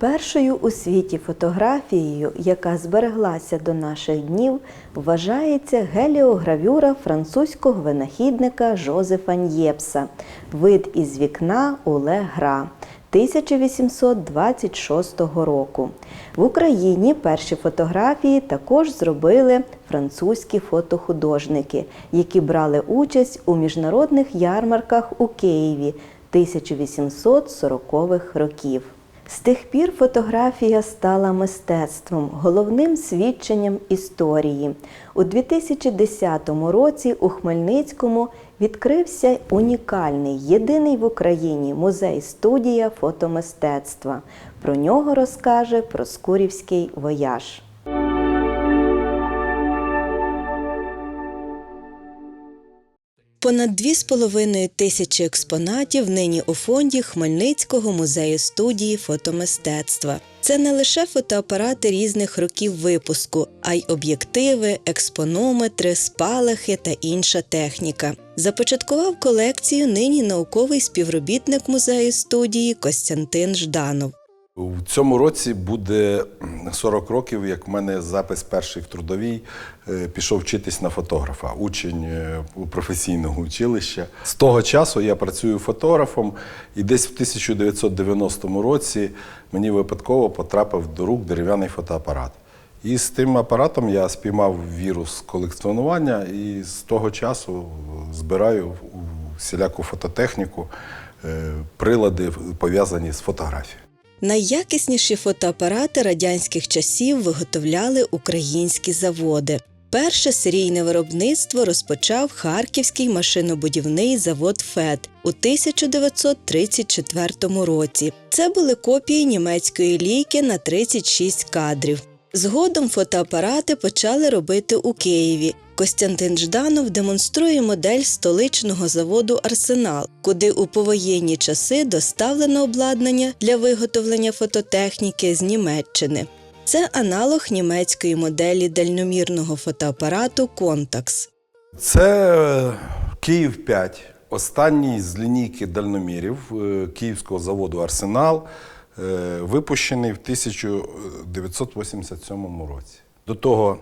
Першою у світі фотографією, яка збереглася до наших днів, вважається геліогравюра французького винахідника Жозефа Ньєпса Вид із вікна Уле Гра 1826 року. В Україні перші фотографії також зробили французькі фотохудожники, які брали участь у міжнародних ярмарках у Києві 1840-х років. З тих пір фотографія стала мистецтвом, головним свідченням історії. У 2010 році у Хмельницькому відкрився унікальний, єдиний в Україні музей-студія фотомистецтва. Про нього розкаже Проскурівський вояж. Понад дві з половиною тисячі експонатів нині у фонді Хмельницького музею студії фотомистецтва. Це не лише фотоапарати різних років випуску, а й об'єктиви, експонометри, спалахи та інша техніка. Започаткував колекцію нині науковий співробітник музею студії Костянтин Жданов. У цьому році буде 40 років, як в мене запис перший в трудовій е, пішов вчитись на фотографа, учень е, професійного училища. З того часу я працюю фотографом, і десь в 1990 році мені випадково потрапив до рук дерев'яний фотоапарат. І з тим апаратом я спіймав вірус колекціонування і з того часу збираю всіляку фототехніку, е, прилади пов'язані з фотографією. Найякісніші фотоапарати радянських часів виготовляли українські заводи. Перше серійне виробництво розпочав Харківський машинобудівний завод ФЕД у 1934 році. Це були копії німецької лійки на 36 кадрів. Згодом фотоапарати почали робити у Києві. Костянтин Жданов демонструє модель столичного заводу Арсенал, куди у повоєнні часи доставлено обладнання для виготовлення фототехніки з Німеччини. Це аналог німецької моделі дальномірного фотоапарату Contax. Це е, Київ 5, останній з лінійки дальномірів е, Київського заводу Арсенал, е, випущений в 1987 році. До того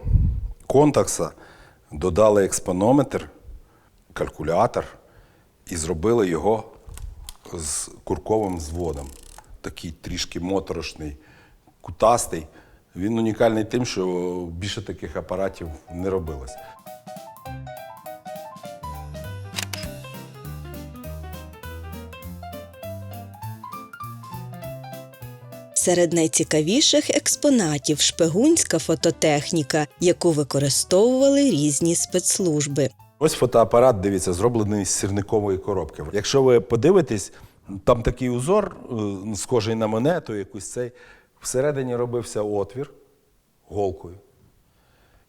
контакса додали експонометр, калькулятор і зробили його з курковим зводом. Такий трішки моторошний, кутастий. Він унікальний тим, що більше таких апаратів не робилось. Серед найцікавіших експонатів шпигунська фототехніка, яку використовували різні спецслужби. Ось фотоапарат, дивіться, зроблений з сірникової коробки. Якщо ви подивитесь, там такий узор, е, схожий на монету, якусь цей. Всередині робився отвір голкою.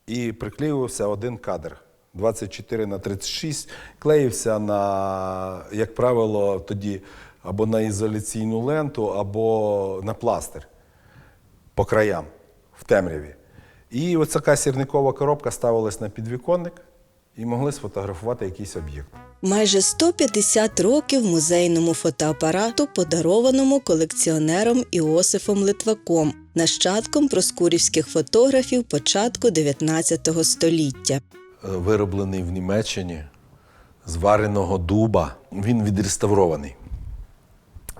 І приклеювався один кадр 24 на 36, клеївся на, як правило, тоді або на ізоляційну ленту, або на пластир по краям в темряві. І ось така сірникова коробка ставилась на підвіконник і могли сфотографувати якийсь об'єкт. Майже 150 років музейному фотоапарату, подарованому колекціонером Іосифом Литваком, нащадком проскурівських фотографів початку 19 століття. Е, вироблений в Німеччині з вареного дуба. Він відреставрований.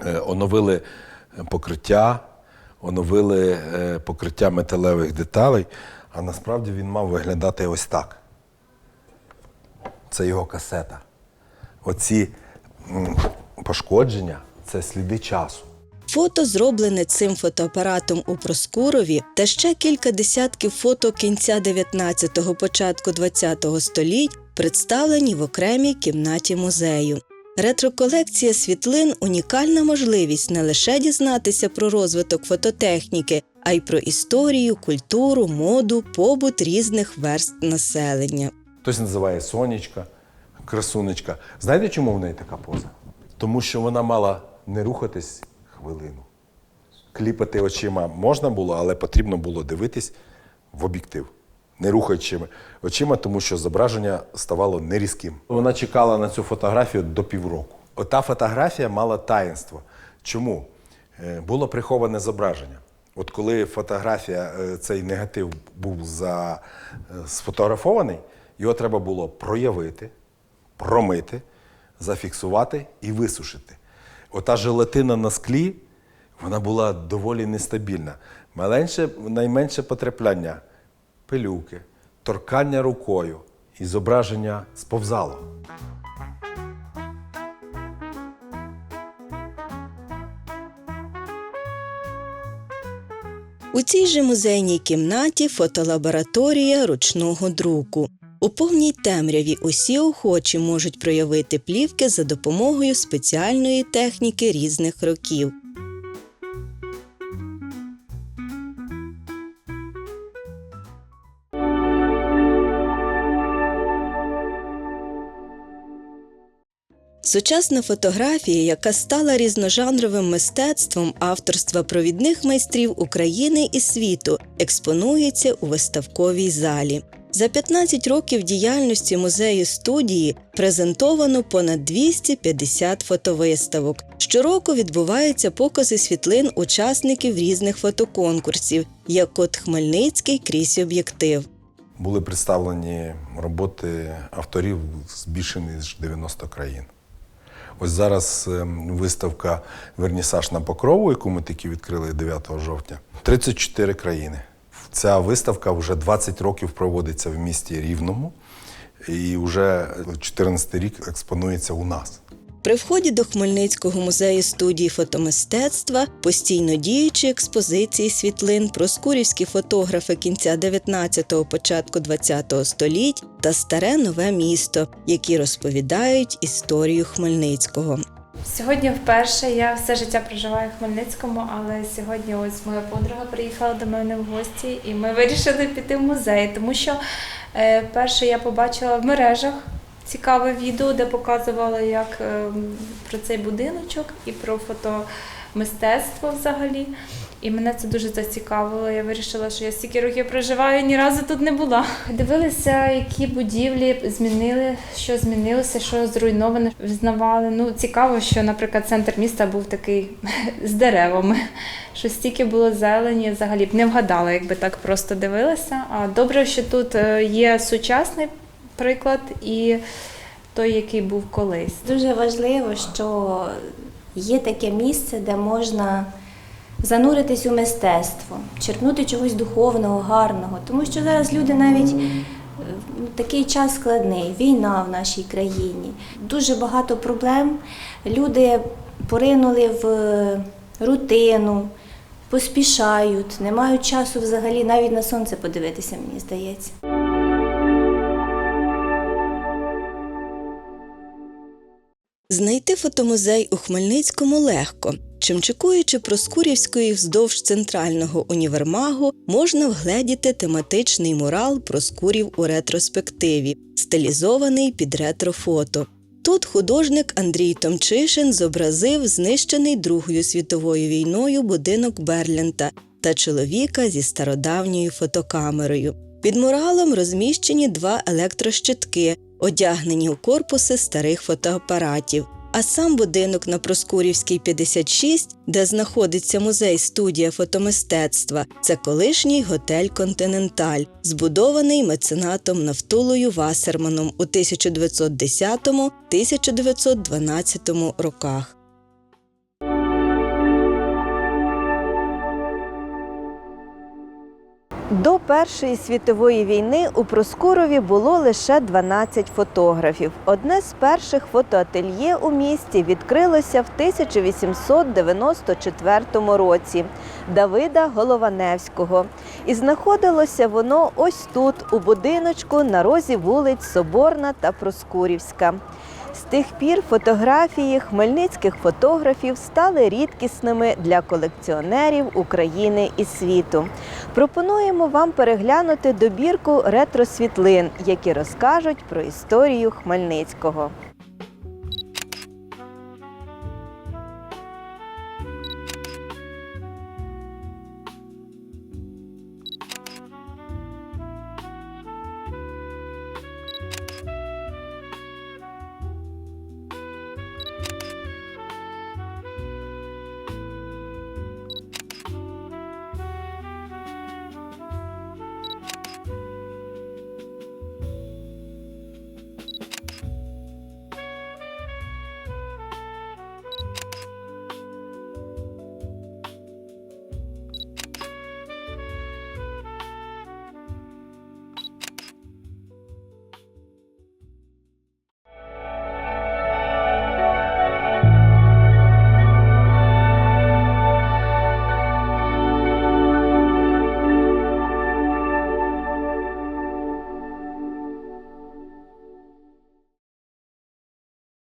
Е, Оновили покриття, оновили е, покриття металевих деталей, а насправді він мав виглядати ось так. Це його касета. Оці пошкодження це сліди часу. Фото, зроблене цим фотоапаратом у Проскурові, та ще кілька десятків фото кінця 19-го, початку 20-го століть представлені в окремій кімнаті музею. Ретроколекція світлин унікальна можливість не лише дізнатися про розвиток фототехніки, а й про історію, культуру, моду, побут різних верств населення. Хтось називає сонечка, красунечка. Знаєте, чому в неї така поза? Тому що вона мала не рухатись хвилину. Кліпати очима можна було, але потрібно було дивитись в об'єктив, не рухаючи очима, тому що зображення ставало нерізким. Вона чекала на цю фотографію до півроку. Ота фотографія мала таїнство. Чому? е, було приховане зображення. От коли фотографія, е, цей негатив був за, е, сфотографований, його треба було проявити, промити, зафіксувати і висушити. Ота желатина на склі, вона була доволі нестабільна. Маленьше, найменше потрапляння пилюки, торкання рукою і зображення сповзало. У цій же музейній кімнаті фотолабораторія ручного друку. У повній темряві усі охочі можуть проявити плівки за допомогою спеціальної техніки різних років. Сучасна фотографія, яка стала різножанровим мистецтвом авторства провідних майстрів України і світу, експонується у виставковій залі. За 15 років діяльності музею студії презентовано понад 250 фотовиставок. Щороку відбуваються покази світлин учасників різних фотоконкурсів, як от Хмельницький крізь об'єктив. Були представлені роботи авторів з більше ніж 90 країн. Ось зараз ем, виставка Вернісаж на покрову, яку ми тільки відкрили 9 жовтня. 34 країни. Ця виставка вже 20 років проводиться в місті Рівному і вже 14 рік експонується у нас. При вході до Хмельницького музею студії фотомистецтва постійно діючі експозиції світлин про скурівські фотографи кінця 19-го, початку 20-го століть та старе нове місто, які розповідають історію Хмельницького. Сьогодні вперше я все життя проживаю в Хмельницькому, але сьогодні ось моя подруга приїхала до мене в гості, і ми вирішили піти в музей, тому що е, перше я побачила в мережах цікаве відео, де показували як е, про цей будиночок і про фотомистецтво взагалі. І мене це дуже зацікавило. Я вирішила, що я стільки років проживаю, ні разу тут не була. Дивилися, які будівлі змінили, що змінилося, що зруйноване, взнавали. Ну цікаво, що, наприклад, центр міста був такий з деревами, що стільки було зелені, взагалі б не вгадала, якби так просто дивилася. А добре, що тут е, є сучасний приклад і той, який був колись. Дуже важливо, що є таке місце, де можна зануритись у мистецтво, черпнути чогось духовного, гарного. Тому що зараз люди навіть е, такий час складний, війна в нашій країні, дуже багато проблем. Люди поринули в е, рутину, поспішають, не мають часу взагалі навіть на сонце подивитися, мені здається. Знайти фотомузей у Хмельницькому легко. Чимчикуючи Проскурівської вздовж центрального універмагу, можна вгледіти тематичний мурал Проскурів у ретроспективі, стилізований під ретрофото. Тут художник Андрій Томчишин зобразив знищений Другою світовою війною будинок Берлінта та чоловіка зі стародавньою фотокамерою. Під муралом розміщені два електрощитки, одягнені у корпуси старих фотоапаратів. А сам будинок на Проскурівській 56, де знаходиться музей студія фотомистецтва, це колишній готель Континенталь, збудований меценатом Нафтулою Васерманом у 1910-1912 роках. До Першої світової війни у Проскурові було лише 12 фотографів. Одне з перших фотоательє у місті відкрилося в 1894 році Давида Голованевського. І знаходилося воно ось тут, у будиночку на розі вулиць Соборна та Проскурівська. З тих пір фотографії хмельницьких фотографів стали рідкісними для колекціонерів України і світу. Пропонуємо вам переглянути добірку ретро-світлин, які розкажуть про історію Хмельницького.